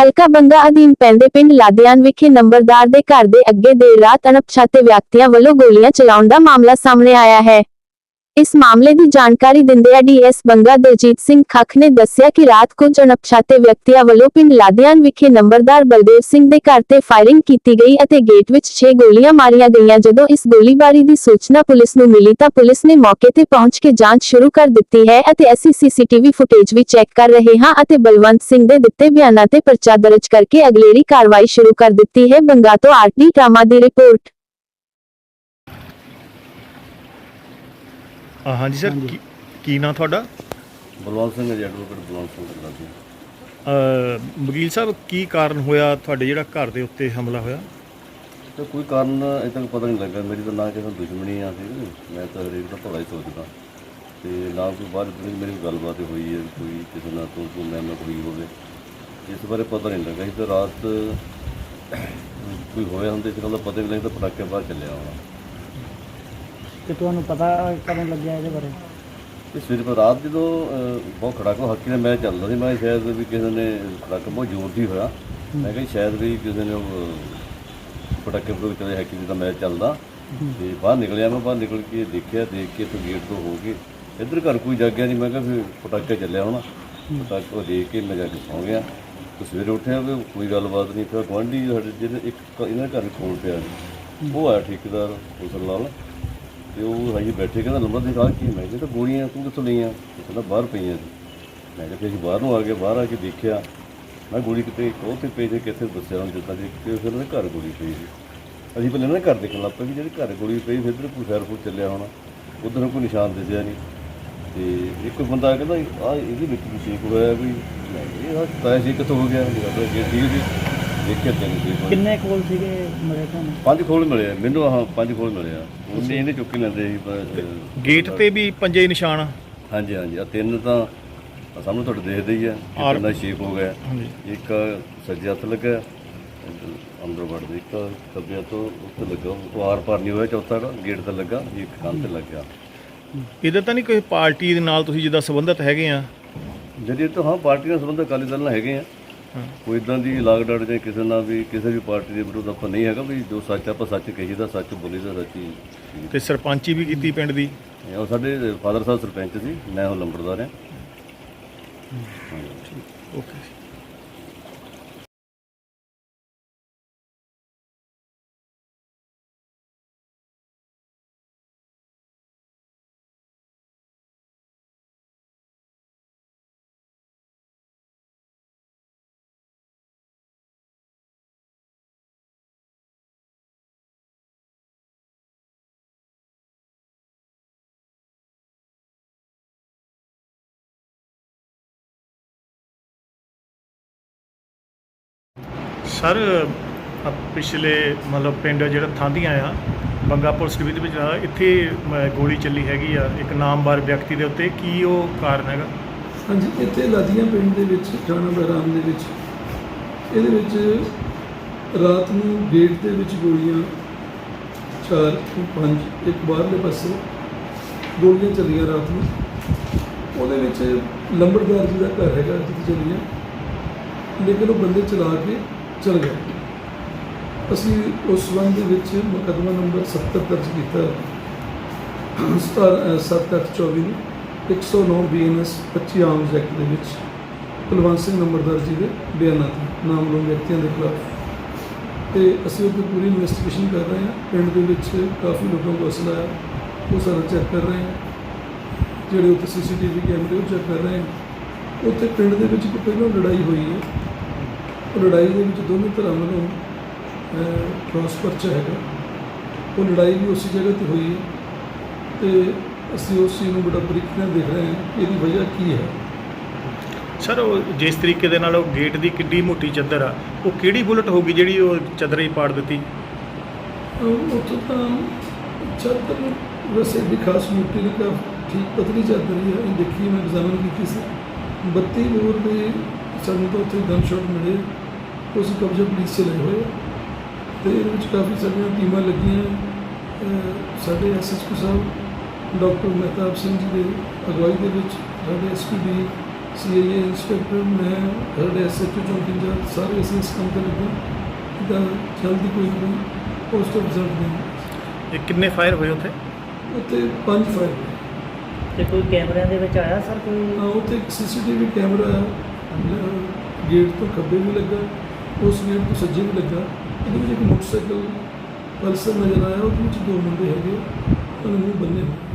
ਹਲਕਾ ਬੰਗਾ ਅਧੀਨ ਪੈਂਦੇ ਪਿੰਡ ਲਾਦਿਆਨ ਵਿਖੇ ਨੰਬਰਦਾਰ ਦੇ ਘਰ ਦੇ ਅੱਗੇ ਦੇਰ ਰਾਤ ਅਣਪਛਾਤੇ ਵਿਅਕਤੀਆਂ ਵੱਲੋਂ ਗੋਲੀਆਂ ਚਲਾਉਣ ਦਾ ਮਾਮਲਾ ਸਾਹਮਣੇ ਆਇਆ ਹੈ। ਇਸ ਮਾਮਲੇ ਦੀ ਜਾਣਕਾਰੀ ਦਿੰਦਿਆਂ ਡੀਐਸ ਬੰਗਾ ਦਲਜੀਤ ਸਿੰਘ ਖੱਖ ਨੇ ਦੱਸਿਆ ਕਿ ਰਾਤ ਕੁਝ ਅਣਪਛਾਤੇ ਵਿਅਕਤੀਆਂ ਵੱਲੋਂ ਪਿੰਡ ਲਾਦਿਆਨ ਵਿਖੇ ਨੰਬਰਦਾਰ ਬਲਦੇਵ ਸਿੰਘ ਦੇ ਘਰ ਤੇ ਫਾਇਰਿੰਗ ਕੀਤੀ ਗਈ ਅਤੇ ਗੇਟ ਵਿੱਚ 6 ਗੋਲੀਆਂ ਮਾਰੀਆਂ ਗਈਆਂ। ਜਦੋਂ ਇਸ ਗੋਲੀਬਾਰੀ ਦੀ ਸੂਚਨਾ ਪੁਲਿਸ ਨੂੰ ਮਿਲੀ ਤਾਂ ਪੁਲਿਸ ਨੇ ਮੌਕੇ ਤੇ ਪਹੁੰਚ ਕੇ ਜਾਂਚ ਸ਼ੁਰੂ ਕਰ ਦਿੱਤੀ ਹੈ ਅਤੇ ਅਸੀਂ ਸੀਸੀਟੀਵੀ ਫੁਟੇਜ ਵੀ ਚੈੱਕ ਕਰ ਰਹੇ ਹਾਂ ਅਤੇ ਬਲਵੰਤ ਸਿੰਘ ਦੇ ਦਿੱਤੇ ਬਿਆਨਾਂ ਤੇ ਪਰਚਾ ਦਰਜ ਕਰਕੇ ਅਗਲੇਰੀ ਕਾਰਵਾਈ ਸ਼ੁਰੂ ਕਰ ਦਿੱਤੀ ਹੈ। ਬੰਗਾ ਤੋਂ ਆਰਟੀ ਡਰਾਮਾ ਦੀ ਰਿਪੋਰਟ। ਅ, ਹਾਂਜੀ ਸਰ ਕੀ- ਕੀ ਨਾਂ ਤੁਹਾਡਾ? ਬਲਵੰਤ ਸਿੰਘ ਜੀ ਐਡਵੋਕੇਟ ਬਲਵੰਤ ਸਿੰਘ ਕਰਦਾ ਅ, ਵਕੀਲ ਸਾਹਿਬ ਕੀ ਕਾਰਨ ਹੋਇਆ ਤੁਹਾਡੇ ਜਿਹੜਾ ਘਰ ਦੇ ਉੱਤੇ ਹਮਲਾ ਹੋਇਆ? ਤੇ ਕੋਈ ਕਾਰਨ ਅਜੇ ਤੱਕ ਪਤਾ ਨਹੀਂ ਲੱਗਾ। ਮੇਰੀ ਤਾਂ ਨਾ ਕਿਸੇ ਨਾਲ ਦੁਸ਼ਮਣੀ ਆ ਸੀ। ਮੈਂ ਤਾਂ ਹਰੇਕ ਦਾ ਭਲਾ ਹੀ ਸੋਚਦਾ। ਤੇ ਨਾ ਕੋਈ ਬਾਹਰ ਦੀ ਮੇਰੀ ਕੋਈ ਗੱਲਬਾਤ ਹੋਈ ਹੈ ਕੋਈ ਕਿਸੇ ਨਾਲ ਤੋਂ ਕੋਈ ਮੈਂ ਹੋਈ ਹੋਵੇ। ਇਸ ਬਾਰੇ ਪਤਾ ਨਹੀਂ ਲੱਗਾ। ਸੀ ਤੇ ਰਾਤ ਕੋਈ ਹੋਇਆ ਹੁੰਦੇ ਇਸ ਗੱਲ ਦਾ ਪਤਾ ਨਹੀਂ ਲੱਗਦਾ ਪਟਾਕੇ ਬਾਹਰ ਚੱਲਿਆ ਹੋਣਾ ਤੇ ਤੁਹਾਨੂੰ ਪਤਾ ਕਦੋਂ ਲੱਗਿਆ ਇਹਦੇ ਬਾਰੇ? ਤੇ ਸਵੇਰੇ ਪਰ ਰਾਤ ਜਦੋਂ ਅਹ, ਬਹੁਤ ਖੜਾਕਾ ਹਾਕੀ ਦਾ ਮੈਚ ਚੱਲਦਾ ਸੀ ਮੈਂ ਸ਼ਾਇਦ ਵੀ ਕਿਸੇ ਨੇ ਖੜਾਕਾ ਬਹੁਤ ਜ਼ੋਰ ਦੀ ਹੋਇਆ। ਮੈਂ ਕਿਹਾ ਸ਼ਾਇਦ ਵੀ ਕਿਸੇ ਨੇ ਉਹ ਪਟਾਕੇ ਪਟੂਕੇ ਚਲੇ ਹਾਕੀ ਦਾ ਮੈਚ ਚੱਲਦਾ। ਤੇ ਬਾਹਰ ਨਿਕਲਿਆ ਮੈਂ ਬਾਹਰ ਨਿਕਲ ਕੇ ਦੇਖਿਆ ਦੇਖ ਕੇ ਤੇ ਗੇਟ ਤੋਂ ਹੋ ਕੇ ਇੱਧਰ ਘਰ ਕੋਈ ਜਾਗਿਆ ਨਹੀਂ ਮੈਂ ਕਿਹਾ ਫਿਰ ਪਟਾਕੇ ਚੱਲਿਆ ਹੋਣਾ। ਪਟਾਕੇ ਉਹ ਦੇਖ ਕੇ ਮੈਂ ਜਾ ਕੇ ਸੌਂ ਗਿਆ। ਤੇ ਸਵੇਰੇ ਉੱਠਿਆ ਵੀ ਕੋਈ ਗੱਲਬਾਤ ਨਹੀਂ ਫਿਰ ਗੁਆਂਢੀ ਸਾਡੇ ਜਿਹਦੇ ਇੱਕ ਇਹਨਾਂ ਦੇ ਘਰ ਖੋਲ ਪਿਆ ਸੀ। ਉਹ ਆਇਆ ਠੇਕੇਦਾਰ ਉਸਰ ਲਾਲ ਤੇ ਉਹ ਅਸੀਂ ਬੈਠੇ ਕਹਿੰਦਾ, ਨੰਬਰ ਦਿਖਾ ਕੀ ਮੈਂ ਕਿਹਾ ਤਾਂ ਗੋਲੀਆਂ, ਤੂੰ ਕਿੱਥੋਂ ਲਈਆਂ? ਉਹ ਕਹਿੰਦਾ, ਬਾਹਰ ਪਈਆਂ ਸੀ ਮੈਂ ਕਿਹਾ, ਫਿਰ ਅਸੀਂ ਬਾਹਰ ਨੂੰ ਆ ਗਏ, ਬਾਹਰ ਆ ਕੇ ਦੇਖਿਆ। ਮੈਂ ਗੋਲੀ ਕਿਤੇ ਉਹ ਤੇ ਪਈ ਸੀ, ਕਿੱਥੇ ਦੱਸਿਆ ਉਹਨੂੰ ਜਿੱਦਾਂ ਦੇਖ ਕੇ ਫਿਰ ਉਹਦੇ ਘਰ ਗੋਲੀ ਪਈ ਸੀ। ਅਸੀਂ ਪਹਿਲਾਂ ਨਾ ਘਰ ਦੇਖਣ ਲੱਗ ਪਏ ਵੀ ਜਿਹੜੀ ਘਰ ਗੋਲੀ ਪਈ, ਫਿਰ ਇੱਧਰ ਕੋਈ ਫੈਰ ਚੱਲਿਆ ਹੋਣਾ। ਉਧਰ ਕੋਈ ਨਿਸ਼ਾਨ ਦਿਸਿਆ ਨਹੀਂ। ਤੇ ਇੱਕ ਬੰਦਾ ਕਹਿੰਦਾ ਆ ਇਹਦੇ ਵਿੱਚ ਵੀ ਸ਼ੇਕ ਹੋਇਆ ਵੀ ਇਹ ਆ ਤਾਇਆ ਸੀ ਕਿੱਥੋਂ ਹੋ ਗਿਆ? ਮੈਂ ਕਿਹਾ ਠੀਕ ਸੀ। ਦੇਖਿਆ ਤਿੰਨ ਕਿੰਨੇ ਕੋਲ ਸੀਗੇ ਮਰੇ ਤੁਹਾਨੂੰ ਪੰਜ ਖੋਲ ਮਿਲੇ ਆ, ਮੈਨੂੰ ਆਹ ਪੰਜ ਖੋਲ ਮਿਲੇ ਆ। ਉਹਨੇ ਇਹਨੇ ਚੁੱਕ ਕੇ ਲੈਂਦੇ ਸੀ ਪਰ- ਗੇਟ ਤੇ ਵੀ ਪੰਜੇ ਨਿਸ਼ਾਨ ਹਾਂਜੀ ਹਾਂਜੀ ਆ ਤਿੰਨ ਤਾਂ ਆਹ ਸਾਹਮਣੇ ਤੁਹਾਡੇ ਦੇਖਦੇ ਹੀ ਆ ਕਿੰਨਾ ਸ਼ੇਪ ਹੋ ਗਿਆ ਹਾਂਜੀ। ਇੱਕ ਸੱਜੇ ਹੱਥ ਲੱਗਾ ਇੱਧਰ ਅੰਦਰ ਵੜਦੇ ਇੱਕ ਖੱਬੇ ਹੱਥੋਂ ਉੱਤੇ ਲੱਗਾ ਉਹ ਆਰ ਪਾਰ ਨਹੀਂ ਹੋਇਆ ਚੌਥਾ ਗੇਟ ਤੇ ਲੱਗਾ ਇੱਕ ਕੰਨ ਤੇ ਲੱਗਿਆ। ਇਹਦਾ ਤਾਂ ਨਹੀਂ ਕੋਈ ਪਾਰਟੀ ਦੇ ਨਾਲ ਤੁਸੀਂ ਜਿੱਦਾਂ ਸੰਬੰਧਿਤ ਹੈਗੇ ਆ? ਜਿਹੜੀ ਤਾਂ ਹਾਂ ਪਾਰਟੀ ਨਾਲ ਸੰਬੰਧ ਅਕਾਲੀ ਦਲ ਨਾਲ ਹੈਗੇ ਆ। ਕੋਈ ਇਦਾਂ ਦੀ ਲਾਗ ਡਾਟ ਜਾਂ ਕਿਸੇ ਨਾਲ ਵੀ ਕਿਸੇ ਵੀ ਪਾਰਟੀ ਦੇ ਵਿਰੁੱਧ ਆਪਾਂ ਨਹੀਂ ਹੈਗਾ ਵੀ ਜੋ ਸੱਚ ਆਪਾਂ ਸੱਚ ਕਹੀਦਾ ਸੱਚ ਬੋਲੀਦਾ ਸੱਚ ਤੇ ਸਰਪੰਚੀ ਵੀ ਕੀਤੀ ਪਿੰਡ ਦੀ? ਉਹ ਸਾਡੇ ਫਾਦਰ ਸਾਹਿਬ ਸਰਪੰਚ ਸੀ ਮੈਂ ਉਹ ਲੰਬੜਦਾਰ ਹਾਂ। ਓਕੇ। ਸਰ ਪਿਛਲੇ ਮਤਲਬ ਪਿੰਡ ਜਿਹੜਾ ਥਾਂਦੀਆਂ ਆ ਬੰਗਾ ਪੁਲਿਸ ਡਿਵੀਜ਼ਨ ਵਿੱਚ ਆ, ਇੱਥੇ ਮ, ਗੋਲੀ ਚੱਲੀ ਹੈਗੀ ਆ ਇੱਕ ਨਾਮਵਾਰ ਵਿਅਕਤੀ ਦੇ ਉੱਤੇ ਕੀ ਉਹ ਕਾਰਨ ਹੈਗਾ? ਹਾਂਜੀ ਇੱਥੇ ਲਾਦੀਆਂ ਪਿੰਡ ਦੇ ਵਿੱਚ ਥਾਣਾ ਬਹਿਰਾਮ ਦੇ ਵਿੱਚ ਇਹਦੇ ਵਿੱਚ ਰਾਤ ਨੂੰ ਗੇਟ ਦੇ ਵਿੱਚ ਗੋਲੀਆਂ ਚਾਰ ਤੋਂ ਪੰਜ ਇੱਕ ਬਾਹਰਲੇ ਪਾਸੇ ਗੋਲੀਆਂ ਚੱਲੀਆਂ ਰਾਤ ਨੂੰ। ਉਹਦੇ ਵਿੱਚ ਲੰਬੜਦਾਰ ਜੀ ਦਾ ਘਰ ਹੈਗਾ ਜਿੱਥੇ ਚੱਲੀਆਂ। ਲੇਕਿਨ ਉਹ ਬੰਦੇ ਚਲਾ ਕੇ ਚਲ ਗਿਆ। ਅਸੀਂ ਉਸ ਸੰਬੰਧ ਦੇ ਵਿੱਚ ਮੁਕੱਦਮਾ ਨੰਬਰ 70 ਦਰਜ ਕੀਤਾ 7824 ਨੂੰ 109 ਬੀਐਨਐਸ 25 ਆਮ ਐਕਟ ਦੇ ਵਿੱਚ ਕੁਲਵੰਤ ਸਿੰਘ ਨੰਬਰਦਾਰ ਜੀ ਦੇ ਬਿਆਨਾਂ ਤੇ ਨਾਮਲੂਮ ਵਿਅਕਤੀਆਂ ਦੇ ਖਿਲਾਫ। ਤੇ ਅਸੀਂ ਉਹਦੀ ਪੂਰੀ ਇਨਵੈਸਟੀਗੇਸ਼ਨ ਕਰ ਰਹੇ ਹਾਂ। ਪਿੰਡ ਦੇ ਵਿੱਚ ਕਾਫੀ ਲੋਕਾਂ ਕੋਲ ਅਸਲਾ ਹੈ। ਉਹ ਸਾਰਾ ਚੈੱਕ ਕਰ ਰਹੇ ਹਾਂ। ਜਿਹੜੇ ਉੱਥੇ ਸੀਸੀਟੀਵੀ ਕੈਮਰੇ ਉਹ ਚੈੱਕ ਕਰ ਰਹੇ ਹਾਂ। ਉੱਥੇ ਪਿੰਡ ਦੇ ਵਿੱਚ ਇੱਕ ਪਹਿਲਾਂ ਲੜਾਈ ਹੋਈ ਹੈ। ਲੜਾਈ ਦੇ ਵਿੱਚ ਦੋਵੇਂ ਧਿਰਾਂ ਵੱਲੋਂ ਕ੍ਰਾਸ ਪਰਚਾ ਹੈਗਾ। ਉਹ ਲੜਾਈ ਵੀ ਉਸੇ ਜਗ੍ਹਾ ਤੇ ਹੋਈ ਹੈ ਤੇ ਅਸੀਂ ਉਸ ਚੀਜ਼ ਨੂੰ ਬੜਾ ਬਰੀਕੀ ਨਾਲ ਦੇਖ ਰਹੇ ਹਾਂ ਕਿ ਇਹਦੀ ਵਜ੍ਹਾ ਕੀ ਹੈ। ਸਰ ਉਹ ਜਿਸ ਤਰੀਕੇ ਦੇ ਨਾਲ ਉਹ ਗੇਟ ਦੀ ਕਿੱਡੀ ਮੋਟੀ ਚੱਦਰ ਆ ਉਹ ਕਿਹੜੀ ਬੁਲਟ ਹੋਗੀ ਜਿਹੜੀ ਉਹ ਚੱਦਰ ਹੀ ਪਾੜ ਦਿੱਤੀ? ਉੱਥੋਂ ਤਾਂ ਚਾਦਰ ਵੈਸੇ ਵੀ ਖਾਸ ਮੋਟੀ ਨਹੀਂ ਕਾ ਠੀਕ ਪਤਲੀ ਚਾਦਰ ਹੀ ਹੈ ਇਹ ਦੇਖੀ ਮੈਂ ਐਗਜ਼ਾਮਨ ਕੀਤੀ ਸੀ। 32 ਬੋਰ ਦੇ ਸਾਨੂੰ ਤਾਂ ਉੱਥੇ ਗਨ ਸ਼ਾਟ ਮਿਲੇ ਉਸ ਕਬਜ਼ਾ ਪੁਲਿਸ ਚ ਲਏ ਹੋਏ। ਤੇ ਇਹਦੇ ਵਿੱਚ ਕਾਫੀ ਸਾਰੀਆਂ ਟੀਮਾਂ ਲੱਗੀਆਂ। ਸਾਡੇ ਐਸਐਸਪੀ ਸਾਹਿਬ ਡਾਕਟਰ ਮਹਿਤਾਬ ਸਿੰਘ ਜੀ ਦੇ ਅਗਵਾਈ ਦੇ ਵਿੱਚ ਸਾਡੇ ਐਸਪੀਡੀ ਸੀਆਈਏ ਇੰਸਪੈਕਟਰ ਮੈਂ ਹੈਡ ਐਸਐਚਓ ਚੌਂਕੀ ਇੰਚਾਰਜ ਸਾਰੇ ਅਸੀਂ ਇਸ ਕੰਮ ਤੇ ਲੱਗੇ ਇਹਦਾ ਜਲਦੀ ਕੋਈ ਕੋਈ ਪੋਸਟਰ ਰਿਜ਼ਲਟ ਨਹੀਂ ਇਹ ਕਿੰਨੇ ਫਾਇਰ ਹੋਏ ਉੱਥੇ? ਉੱਥੇ ਪੰਜ ਫਾਇਰ ਤੇ ਕੋਈ ਕੈਮਰਿਆਂ ਦੇ ਵਿੱਚ ਆਇਆ ਸਰ ਕੋਈ? ਉੱਥੇ ਇੱਕ ਸੀਸੀਟੀਵੀ ਕੈਮਰਾ ਗੇਟ ਤੋਂ ਖੱਬੇ ਵੀ ਲੱਗਾ, ਉਸ ਗੇਟ ਤੋਂ ਸੱਜੇ ਵੀ ਲੱਗਾ। ਇਹਦੇ ਵਿੱਚ ਇੱਕ ਮੋਟਰਸਾਈਕਲ, ਪਲਸਰ ਨਜ਼ਰ ਆਇਆ, ਉਹਦੇ ਵਿੱਚ ਦੋ ਮੁੰਡੇ ਹੈਗੇ ਉਹਨਾਂ ਨੂੰ ਬੰਨੇ ਹੋਏ।